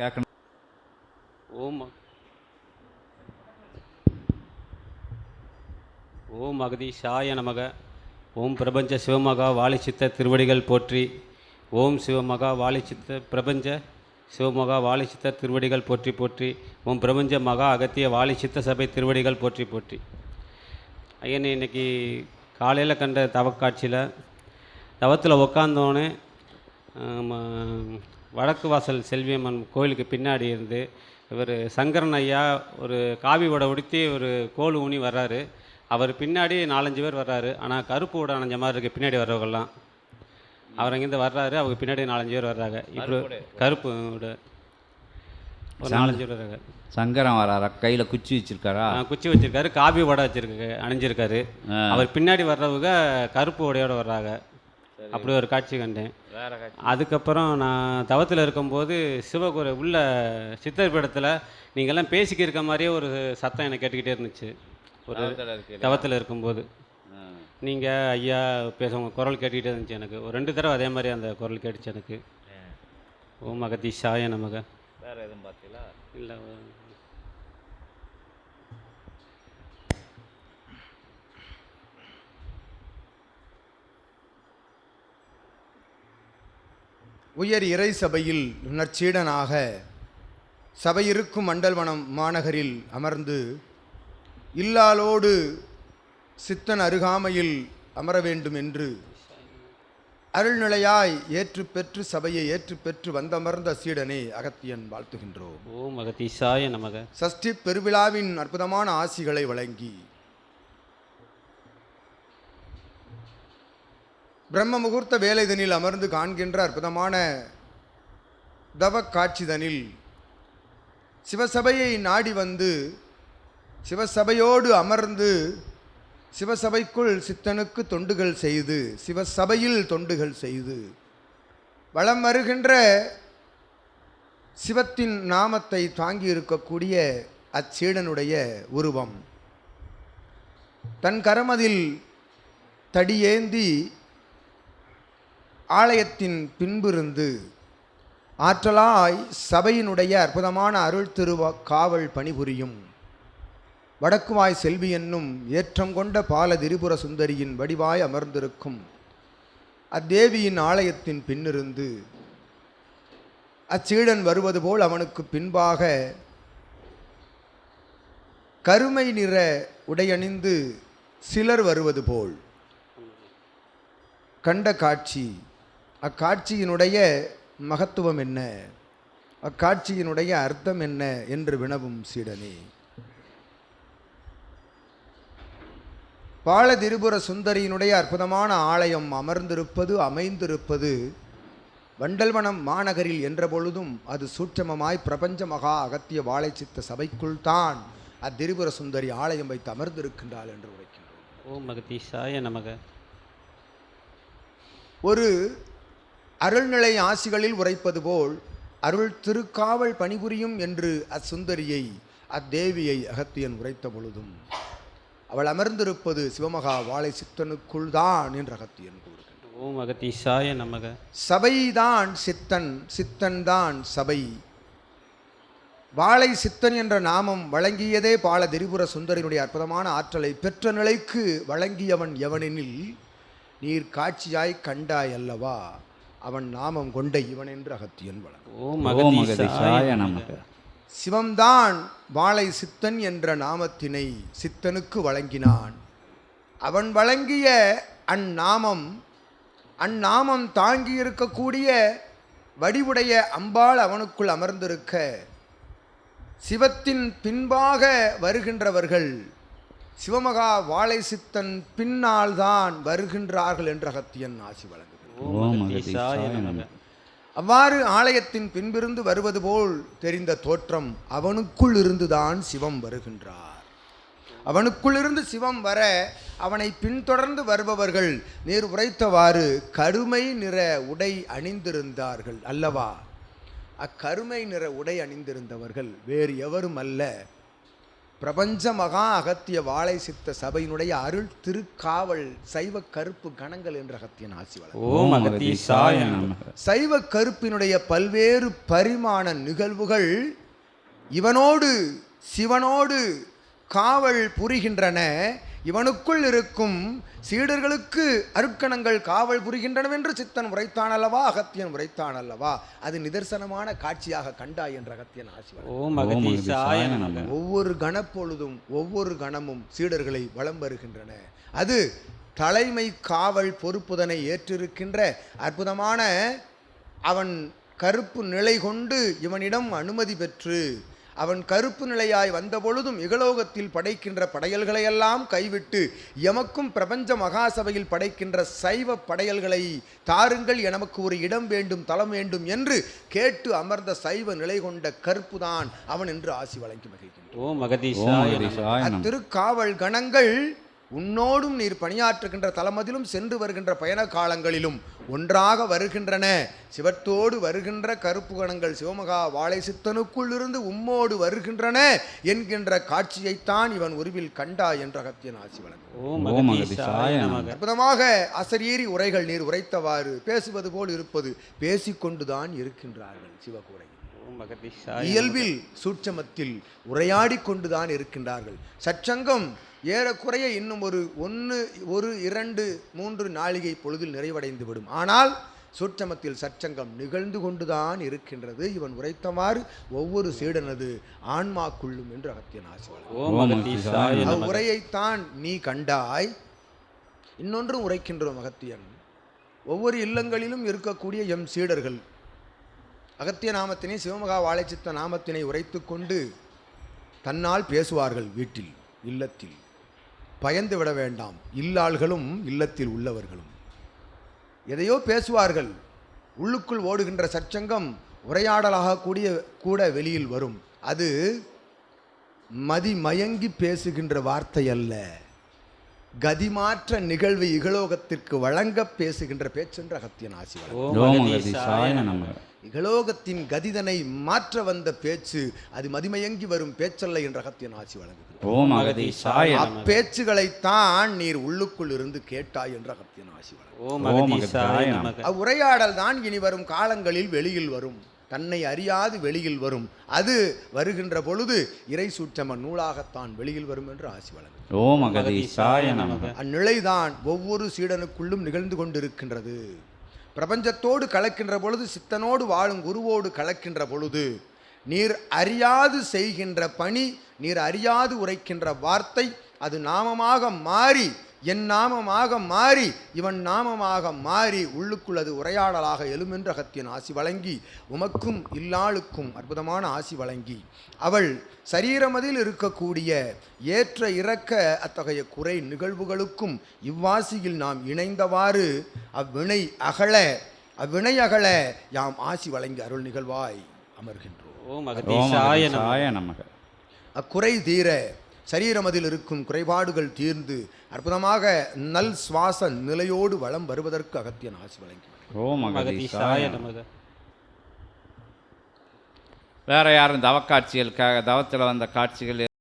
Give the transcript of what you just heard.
கேட்கணும் ஓம் ஓம் அகதீஷாய நமக. ஓம் பிரபஞ்ச சிவமகா வாலிச்சித்த திருவடிகள் போற்றி. ஓம் சிவமகா வாலிச்சித்த பிரபஞ்ச சிவமகா வாலிச்சித்த திருவடிகள் போற்றி போற்றி. ஓம் பிரபஞ்ச மகா அகத்திய வாலிச்சித்த சபை திருவடிகள் போற்றி போற்றி. ஐயன் இன்னைக்கு காலையில் கண்ட தவக்காட்சியில் தவத்தில் உக்காந்தோன்னே வடக்கு வாசல் செல்வியம்மன் கோயிலுக்கு பின்னாடி இருந்து இவர் சங்கரன் ஐயா ஒரு காவி உடை உடுத்தி ஒரு கோல் ஊனி வர்றாரு. அவர் பின்னாடி நாலஞ்சு பேர் வர்றாரு. ஆனால் கருப்பு உடை அணைஞ்ச மாதிரி இருக்குது பின்னாடி வர்றவங்கெல்லாம். அவர் அங்கேருந்து வர்றாரு. அவங்க பின்னாடி நாலஞ்சு பேர் வர்றாங்க. இப்போ கருப்பு உடை ஒரு நாலஞ்சு பேர் வர்றாங்க. சங்கரம் வராரா கையில் குச்சி வச்சிருக்காரா? குச்சி வச்சிருக்காரு. காவி உடை வச்சிருக்கு அணிஞ்சிருக்காரு. அவர் பின்னாடி வர்றவங்க கருப்பு உடையோட வர்றாங்க. அப்படி ஒரு காட்சி கண்டேன். அதுக்கப்புறம் நான் தவத்தில் இருக்கும்போது சிவகுரு உள்ள சித்தர் பீடத்தில் நீங்கள்லாம் பேசிக்கி இருக்க மாதிரியே ஒரு சத்தம் எனக்கு கேட்டுக்கிட்டே இருந்துச்சு. ஒரு தவத்தில் இருக்கும்போது. நீங்கள் ஐயா பேச உங்கள் குரல் கேட்டுக்கிட்டே இருந்துச்சு எனக்கு. ஒரு ரெண்டு தடவை அதே மாதிரி அந்த குரல் கேட்டுச்சு எனக்கு. ஓம் அகதீஷாய நமக. வேற எதுவும் பார்த்தீங்களா? இல்லை உயர் இறை சபையில் நற்சீடனாக சபையிருக்கும் மண்டல்வனம் மாநகரில் அமர்ந்து இல்லாலோடு சித்தன் அருகாமையில் அமர வேண்டும் என்று அருள்நிலையாய் ஏற்று பெற்று சபையை ஏற்று பெற்று வந்தமர்ந்த சீடனே அகத்தியன் வாழ்த்துகின்றோம். ஓம் அகதீஷாய நமக. சஷ்டி பெருவிழாவின் அற்புதமான ஆசிகளை வழங்கி பிரம்ம முகூர்த்த வேலைதனில் அமர்ந்து காண்கின்ற அற்புதமான தவ காட்சிதனில் சிவசபையை நாடி வந்து சிவசபையோடு அமர்ந்து சிவசபைக்குள் சித்தனுக்கு தொண்டுகள் செய்து சிவசபையில் தொண்டுகள் செய்து வளம் வருகின்ற சிவத்தின் நாமத்தை தாங்கி இருக்கக்கூடிய அச்சீடனுடைய உருவம். தன் கரமதில் தடியேந்தி ஆலயத்தின் பின்பிருந்து ஆற்றலாய் சபையினுடைய அற்புதமான அருள் திருவ காவல் பணிபுரியும். வடக்குவாய் செல்வி என்னும் ஏற்றம் கொண்ட பால திரிபுர சுந்தரியின் வடிவாய் அமர்ந்திருக்கும். அத்தேவியின் ஆலயத்தின் பின்னிருந்து அச்சீடன் வருவது போல் அவனுக்கு பின்பாக கருமை நிற உடையணிந்து சிலர் வருவது போல் கண்ட காட்சி. அக்காட்சியினுடைய மகத்துவம் என்ன? அக்காட்சியினுடைய அர்த்தம் என்ன என்று வினவும் சீடனே. பால திரிபுர சுந்தரியினுடைய அற்புதமான ஆலயம் அமர்ந்திருப்பது அமைந்திருப்பது வண்டல்வனம் மாநகரில் என்ற பொழுதும் அது சூட்சமமாய் பிரபஞ்ச மகா அகத்திய வாழைச்சித்த சபைக்குள் தான் அத்திரிபுர சுந்தரி ஆலயம் வைத்து அமர்ந்திருக்கின்றாள் என்று உரைக்கின்றோம். ஓம் அகதீஷாய நமக. ஒரு அருள்நிலை ஆசிகளில் உரைப்பது போல் அருள் திருக்காவல் பணிபுரியும் என்று அச்சுந்தரியை அத்தேவியை அகத்தியன் உரைத்த பொழுதும் அவள் அமர்ந்திருப்பது சிவமகா வாழை சித்தனுக்குள் தான் என்று அகத்தியன் கூறுகின்றான். ஓம் அகதீஷாய நமக. சபைதான் சித்தன் சித்தன் தான் சபை. வாழை சித்தன் என்ற நாமம் வழங்கியதே பால திரிபுர சுந்தரினுடைய அற்புதமான ஆற்றலை பெற்ற நிலைக்கு வழங்கியவன் எவனெனில் நீர் காட்சியாய் கண்டாய் அல்லவா? அவன் நாமம் கொண்ட இவன் என்று அகத்தியன் வழங்கும். நமக. சிவம்தான் வாழை சித்தன் என்ற நாமத்தினை சித்தனுக்கு வழங்கினான். அவன் வழங்கிய அந்நாமம் அந்நாமம் தாங்கி இருக்கக்கூடிய வடிவுடைய அம்பாள் அவனுக்குள் அமர்ந்திருக்க சிவத்தின் பின்பாக வருகின்றவர்கள் சிவமகா வாழை சித்தன் பின்னால் தான் வருகின்றார்கள் என்ற அகத்தியன் ஆசி வழங்குகிறார் ஓம் நமக அவ்வாறு ஆலயத்தின் பின்பிருந்து வருவது போல் தெரிந்த தோற்றம் அவனுக்குள் இருந்துதான் சிவம் வருகின்றார். அவனுக்குள் இருந்து சிவம் வர அவனை பின்தொடர்ந்து வருபவர்கள் நீர் உரைத்தவாறு கருமை நிற உடை அணிந்திருந்தார்கள் அல்லவா? அக்கருமை நிற உடை அணிந்திருந்தவர்கள் வேறு எவரும் அல்ல. பிரபஞ்ச மகா அகத்திய வாழை சித்த சபையினுடைய அருள் திருக்காவல் சைவ கருப்பு கணங்கள் என்ற அகத்தியன் ஆசி சைவ கருப்பினுடைய பல்வேறு பரிமாண நிகழ்வுகள் இவனோடு சிவனோடு காவல் புரிகின்றன. இவனுக்குள் இருக்கும் சீடர்களுக்கு அருட்கணங்கள் காவல் புரிகின்றனவென்று சித்தன் உரைத்தான் அல்லவா அகத்தியன் உரைத்தான் அல்லவா அது நிதர்சனமான காட்சியாக கண்டாய் என்ற அகத்தியன் ஆசிவன் ஒவ்வொரு கணப்பொழுதும் ஒவ்வொரு கணமும் சீடர்களை வலம் வருகின்றன. அது தலைமை காவல் பொறுப்புதனை ஏற்றிருக்கின்ற அற்புதமான அவன் கருப்பு நிலை கொண்டு இவனிடம் அனுமதி பெற்று அவன் கருப்பு நிலையாய் வந்த பொழுதும் இகலோகத்தில் படைக்கின்ற படையல்களையெல்லாம் கைவிட்டு எமக்கும் பிரபஞ்ச மகாசபையில் படைக்கின்ற சைவ படையல்களை தாருங்கள் நமக்கு ஒரு இடம் வேண்டும் தலம் வேண்டும் என்று கேட்டு அமர்ந்த சைவ நிலை கொண்ட கருப்புதான் அவன் என்று ஆசி வழங்கி மகிழ்கின்றான் அத்திருக்காவல் கணங்கள் உன்னோடும் நீர் பணியாற்றுகின்ற தலமதிலும் சென்று வருகின்ற பயண காலங்களிலும் ஒன்றாக வருகின்றன. சிவத்தோடு வருகின்ற கருப்பு கணங்கள் சிவமகா வாழை சித்தனுக்குள் இருந்து உம்மோடு வருகின்றன என்கின்ற காட்சியைத்தான் இவன் உருவில் கண்டா என்ற அகத்தியன் ஆசி வழங்கும். அற்புதமாக அசரீரி உரைகள் நீர் உரைத்தவாறு பேசுவது போல் இருப்பது பேசிக்கொண்டுதான் இருக்கின்றார்கள் சிவகூரை ஓம் அகதீசாய இயல்பில் சூட்சமத்தில் உரையாடி கொண்டுதான் இருக்கின்றார்கள். சற்சங்கம் ஏறக்குறைய இன்னும் ஒரு ஒன்று ஒரு இரண்டு மூன்று நாளிகை பொழுதில் நிறைவடைந்து விடும். ஆனால் சூட்சமத்தில் சற்சங்கம் நிகழ்ந்து கொண்டுதான் இருக்கின்றது. இவன் உரைத்தவாறு ஒவ்வொரு சீடனது ஆன்மாக்குள்ளும் என்று அகத்தியன் ஆசி ஓம் அகதீசாய நமக உரையைத்தான் நீ கண்டாய். இன்னொன்றும் உரைக்கின்றோம் அகத்தியன். ஒவ்வொரு இல்லங்களிலும் இருக்கக்கூடிய எம் சீடர்கள் அகத்திய நாமத்தினை சிவமகா வாழைச்சித்த நாமத்தினை உரைத்து கொண்டு தன்னால் பேசுவார்கள் வீட்டில் இல்லத்தில். பயந்து விட வேண்டாம் இல்லாள்களும் இல்லத்தில் உள்ளவர்களும். எதையோ பேசுவார்கள் உள்ளுக்குள் ஓடுகின்ற சற்சங்கம் உரையாடலாக கூடிய கூட வெளியில் வரும். அது மதி மயங்கி பேசுகின்ற வார்த்தை அல்ல. கதிமாற்ற நிகழ்வு இகலோகத்திற்கு வழங்க பேசுகின்ற பேச்சென்ற அகத்தியன் ஆசி இகலோகத்தின் கதிதனை மாற்ற வந்த பேச்சு அது மதிமயங்கி வரும் பேச்சல்ல என்ற அகத்தியன் ஆசி வழங்குகிறது அப்பேச்சுகளைத்தான் நீர் உள்ளுக்குள் இருந்து கேட்டாய் என்ற அகத்தியன் ஆசி வழங்கும் அவ்வுரையாடல் தான் இனி வரும் காலங்களில் வெளியில் வரும். தன்னை அறியாது வெளியில் வரும். அது வருகின்ற பொழுது இறை சூட்சம நூலாகத்தான் வெளியில் வரும் என்று ஆசி வழங்கும் அந்நிலைதான் ஒவ்வொரு சீடனுக்குள்ளும் நிகழ்ந்து கொண்டிருக்கின்றது. பிரபஞ்சத்தோடு கலக்கின்ற பொழுது சித்தனோடு வாழும் குருவோடு கலக்கின்ற பொழுது நீர் அறியாது செய்கின்ற பணி நீர் அறியாது உரைக்கின்ற வார்த்தை அது நாமமாக மாறி என் நாமமாக மாறி இவன் நாமமாக மாறி உள்ளுக்குள் அது உரையாடலாக எழுமென்ற அகத்தியன் ஆசி வழங்கி உமக்கும் இல்லாளுக்கும் அற்புதமான ஆசி வழங்கி. அவள் சரீரமதில் இருக்கக்கூடிய ஏற்ற இறக்க அத்தகைய குறை நிகழ்வுகளுக்கும் இவ்வாசியில் நாம் இணைந்தவாறு அவ்வினை அகல அவ்வினை அகல யாம் ஆசி வழங்கி அருள் நிகழ்வாய் அமர்கின்றோம். அக்குறை தீர சரீரமதில் இருக்கும் குறைபாடுகள் தீர்ந்து அற்புதமாக நல் சுவாச நிலையோடு வளம் வருவதற்கு அகத்தியன் ஆசி வழங்கி வேற யாரும் தவக்காட்சிகளுக்காக தவத்தில் வந்த காட்சிகள்